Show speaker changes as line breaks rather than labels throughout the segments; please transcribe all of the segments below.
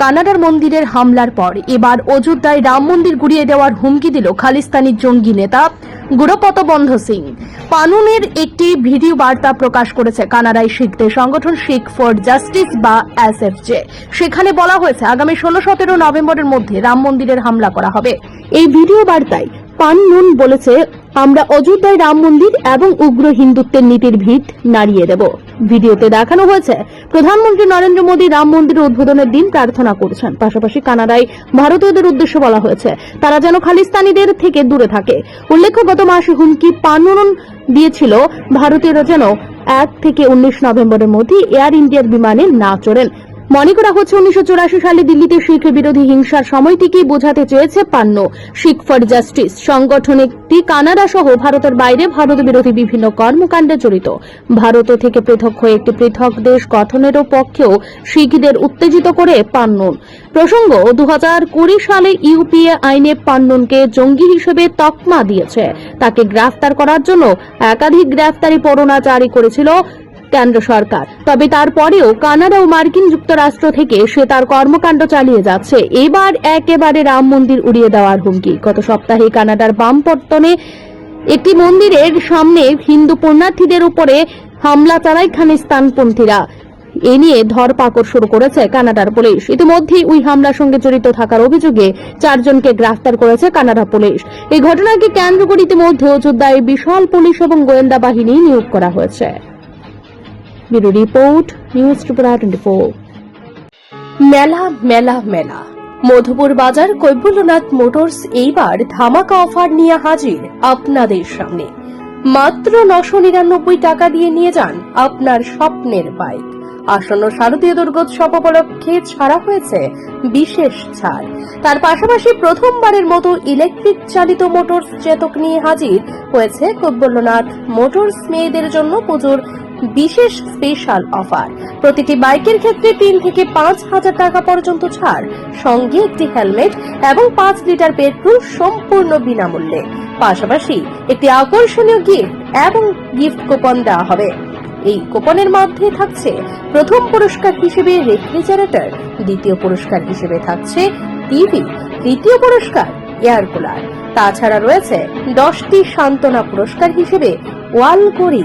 কানাডার মন্দিরের হামলার পর এবার অযোধ্যায় রাম মন্দির গুড়িয়ে দেওয়ার হুমকি দিল খালিস্তানি জঙ্গি নেতা গুরপতবন্ধ সিং। পানুনের একটি ভিডিও বার্তা প্রকাশ করেছে কানাডায় শিখদের সংগঠন শিখ ফর জাস্টিস বা এসএফজে। সেখানে বলা হয়েছে, আগামী ষোলো সতেরো নভেম্বরের মধ্যে রাম মন্দিরের হামলা করা হবে। এই ভিডিও বার্তায় পান্নুন বলেছে আমরা অযোধ্যায় রাম মন্দির এবং উগ্র হিন্দুত্বের নীতির ভিত নাড়িয়ে দেব। ভিডিওতে দেখানো হয়েছে, প্রধানমন্ত্রী নরেন্দ্র মোদী রাম মন্দির উদ্বোধনের দিন প্রার্থনা করছেন। পাশাপাশি কানাডায় ভারতীয়দের উদ্দেশ্য বলা হয়েছে, তারা যেন খালিস্তানিদের থেকে দূরে থাকে। উল্লেখ্য, গত মাসে হুমকি পানুন দিয়েছিল ভারতীয়রা যেন এক থেকে উনিশ নভেম্বরের মধ্যে এয়ার ইন্ডিয়ার বিমানে না চড়েন। মনে করা হচ্ছে উনিশশো চুরাশি সালে দিল্লিতে শিখ বিরোধী হিংসার সময়টিকেই বোঝাতে চেয়েছে পান্ন। শিখ ফর জাস্টিস সংগঠন একটি কানাডা সহ ভারতের বাইরে ভারত বিরোধী বিভিন্ন কর্মকাণ্ডে জড়িত। ভারত থেকে পৃথক হয়ে একটি পৃথক দেশ গঠনেরও পক্ষেও শিখদের উত্তেজিত করে পান্নুন। প্রসঙ্গ দু হাজার কুড়ি সালে ইউপিএ আইনে পান্নুনকে জঙ্গি হিসেবে তকমা দিয়েছে। তাকে গ্রেফতার করার জন্য একাধিক গ্রেফতারি পরোনা জারি করেছিল কেন্দ্র সরকার। তবে তারপরেও কানাডা ও মার্কিন যুক্তরাষ্ট্র থেকে সে তার কর্মকাণ্ড চালিয়ে যাচ্ছে। এবার একেবারে রাম মন্দির উড়িয়ে দেওয়ার হুমকি। গত সপ্তাহে কানাডার বামপত্তনে একটি মন্দিরের সামনে হিন্দু পুণ্যার্থীদের উপরে হামলা চালায় খালিস্তানপন্থীরা এ নিয়ে ধরপাকড় শুরু করেছে কানাডার পুলিশ। ইতিমধ্যেই ওই হামলার সঙ্গে জড়িত থাকার অভিযোগে চারজনকে গ্রেফতার করেছে কানাডা পুলিশ। এই ঘটনাকে কেন্দ্র করে ইতিমধ্যে অযোধ্যায় বিশাল পুলিশ এবং গোয়েন্দা বাহিনী নিয়োগ করা হয়েছে। Bureau report news Tripura twenty মেলা মেলা মেলা। মধুপুর বাজার কৈবল্যনাথ মোটরস এইবার ধামাকা অফার নিয়ে হাজির আপনাদের সামনে। মাত্র নশো নিরানব্বই টাকা দিয়ে নিয়ে যান আপনার স্বপ্নের বাইক। আসন্ন শারদীয় দুর্গোৎসব উপলক্ষে ছাড়া হয়েছে বিশেষ ছাড়। তার পাশাপাশি প্রথমবারের মতো ইলেকট্রিক চালিত মোটরস চেতক নিয়ে হাজির হয়েছে কৈবল্যনাথ মোটরস মেয়েদের জন্য পুজোর বিশেষ স্পেশাল অফার প্রতিটি বাইকের ক্ষেত্রে তিন থেকে পাঁচ হাজার টাকা পর্যন্ত ছাড়, সঙ্গে একটি হেলমেট এবং পাঁচ লিটার পেট্রোল সম্পূর্ণ বিনামূল্যে। পাশাপাশি একটি আকর্ষণীয় গিফট এবং গিফট কুপন দেওয়া হবে। এই কুপনের মধ্যে থাকছে প্রথম পুরস্কার হিসেবে রেফ্রিজারেটর দ্বিতীয় পুরস্কার হিসেবে থাকছে টিভি তৃতীয় পুরস্কার এয়ার কুলার তাছাড়া রয়েছে দশটি সান্ত্বনা পুরস্কার হিসেবে ওয়াল ঘড়ি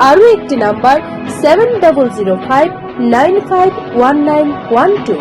আরও একটি number seven double zero five nine five one nine one two